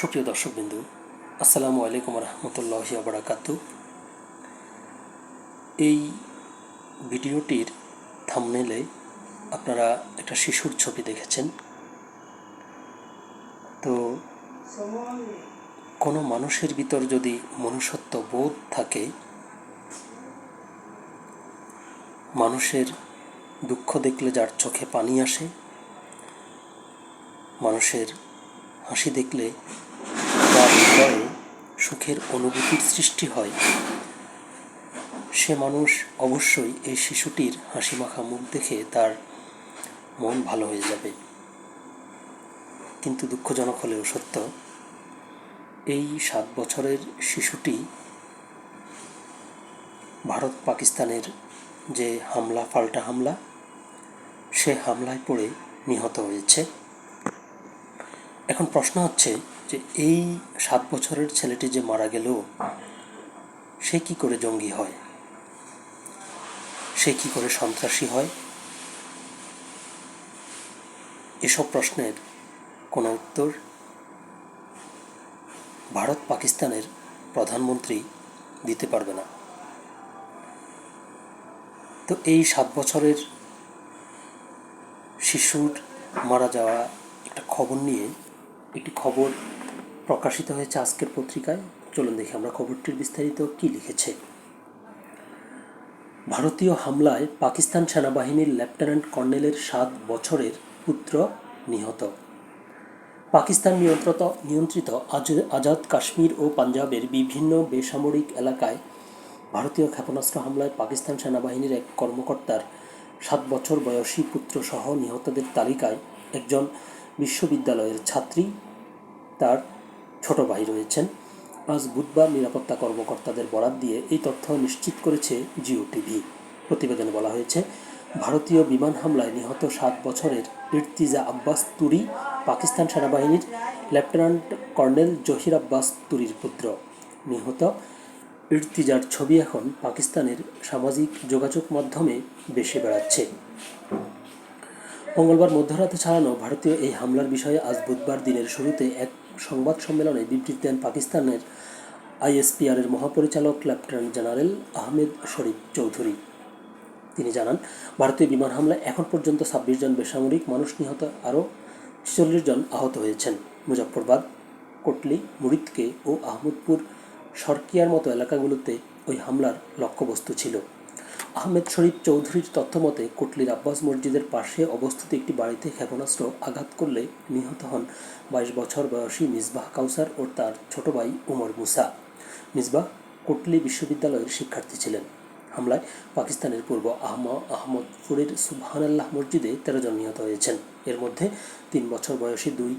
সুপ্রিয় দর্শকবিন্দু, আসসালামু আলাইকুম রহমতুল্লাহি আবরাকাতু এই ভিডিওটির থামনেলে আপনারা একটা শিশুর ছবি দেখেছেন। তো কোনো মানুষের ভিতর যদি মনুষ্যত্ব বোধ থাকে, মানুষের দুঃখ দেখলে যার চোখে পানি আসে, মানুষের হাসি দেখলে তার হৃদয়ে সুখের অনুভূতির সৃষ্টি হয়। সে মানুষ অবশ্যই এই শিশুটির হাসি মাখা মুখ দেখে তার মন ভালো হয়ে যাবে। কিন্তু দুঃখজনক হলেও সত্য, এই সাত বছরের শিশুটি ভারত পাকিস্তানের যে হামলা, পাল্টা হামলা, সে হামলায় পড়ে নিহত হয়েছে। এখন প্রশ্ন হচ্ছে যে এই সাত বছরের ছেলেটি যে মারা গেল, সে কি করে জঙ্গি হয়? সে কি করে সন্ত্রাসী হয়? এসব প্রশ্নের কোনো উত্তর ভারত পাকিস্তানের প্রধানমন্ত্রী দিতে পারবে না। তো এই সাত বছরের শিশুর মারা যাওয়া একটা খবর নিয়ে একটি খবর প্রকাশিত হয়েছে আজকের পত্রিকায়। চলুন দেখি আমরা খবরটির বিস্তারিত কি লিখেছে। ভারতীয় হামলায় পাকিস্তান সেনাবাহিনীর লেফটেন্যান্ট কর্নেলের সাত বছরের পুত্র নিহত। পাকিস্তান নিয়ন্ত্রিত নিয়ন্ত্রিত আজ- আজাদ কাশ্মীর ও পাঞ্জাবের বিভিন্ন বেসামরিক এলাকায় ভারতীয় ক্ষেপণাস্ত্র হামলায় পাকিস্তান সেনাবাহিনীর এক কর্মকর্তার সাত বছর বয়সী পুত্রসহ নিহতদের তালিকায় একজন বিশ্ববিদ্যালয়ের ছাত্রী, তার ছোট ভাই রয়েছেন। আজ বুধবার নিরাপত্তা কর্মকর্তাদের বরাত দিয়ে এই তথ্য নিশ্চিত করেছে জিও টিভি। প্রতিবেদনে বলা হয়েছে, ভারতীয় বিমান হামলায় নিহত সাত বছরের ইর্তিজা আব্বাস তুরি, পাকিস্তান সেনাবাহিনীর লেফটেন্যান্ট কর্নেল জহির আব্বাস তুরির পুত্র। নিহত ইর্তিজার ছবি এখন পাকিস্তানের সামাজিক যোগাযোগ মাধ্যমে বেশি বেড়াচ্ছে। মঙ্গলবার মধ্যরাতে ছাড়ানো ভারতীয় এই হামলার বিষয়ে আজ বুধবার দিনের শুরুতে এক সংবাদ সম্মেলনে বিবৃতি দেন পাকিস্তানের আইএসপিআর এর মহাপরিচালক লেফটেন্যান্ট জেনারেল আহমেদ শরীফ চৌধুরী। তিনি জানান, ভারতীয় বিমান হামলায় এখন পর্যন্ত ছাব্বিশ জন বেসামরিক মানুষ নিহত, আরও ছেচল্লিশ জন আহত হয়েছেন। মুজফ্ফরবাদ, কোটলি, মুরিদকে ও আহমদপুর, সরকিয়ার মতো এলাকাগুলোতে ওই হামলার লক্ষ্যবস্তু ছিল। আহমেদ শরীফ চৌধুরীর তথ্যমতে, কোটলির আব্বাস মসজিদের পাশে অবস্থিত একটি বাড়িতে ক্ষেপণাস্ত্র আঘাত করলে নিহত হন বাইশ বছর বয়সী মিসবাহ কাউসার ও তার ছোট ভাই উমর মুসা। মিসবাহ কোটলি বিশ্ববিদ্যালয়ের শিক্ষার্থী ছিলেন। হামলায় পাকিস্তানের পূর্ব আহমা আহমদপুরের সুবহানাল্লাহ মসজিদে তেরো জন নিহত হয়েছেন। এর মধ্যে তিন বছর বয়সী দুই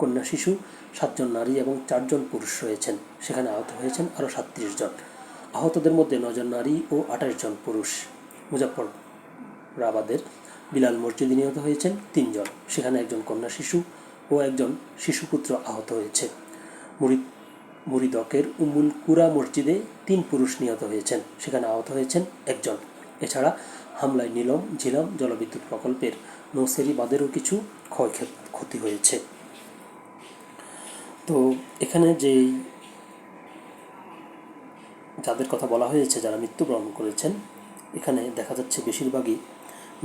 কন্যা শিশু, সাতজন নারী এবং চারজন পুরুষ রয়েছেন। সেখানে আহত হয়েছেন আরও সাতত্রিশ জন। আহতদের মধ্যে নজন নারী ও আঠাশ জন পুরুষ। মুজফ্ফরাবাদের বিলাল মসজিদে নিহত হয়েছেন তিনজন। সেখানে একজন কন্যা শিশু ও একজন শিশুপুত্র আহত হয়েছে। মুরিদ, মুরিদকের উমুল কুরা মসজিদে তিন পুরুষ নিহত হয়েছেন। সেখানে আহত হয়েছেন একজন। এছাড়া হামলায় নীলম, ঝিলাম, জলবিদ্যুৎ প্রকল্পের নৌসেরি বাঁধেরও কিছু ক্ষয়ক্ষতি ক্ষতি হয়েছে। তো এখানে যেই যাদের কথা বলা হয়েছে, যারা মৃত্যুবরণ করেছেন, এখানে দেখা যাচ্ছে বেশিরভাগই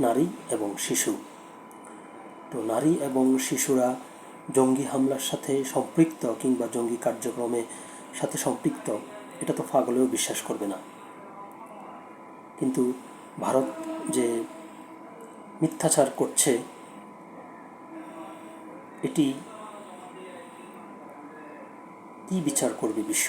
নারী এবং শিশু। তো নারী এবং শিশুরা জঙ্গি হামলার সাথে সম্পৃক্ত কিংবা জঙ্গি কার্যক্রমে সাথে সম্পৃক্ত, এটা তো ফাগলেও বিশ্বাস করবে না। কিন্তু ভারত যে মিথ্যাচার করছে, এটি কি বিচার করবে বিশ্ব?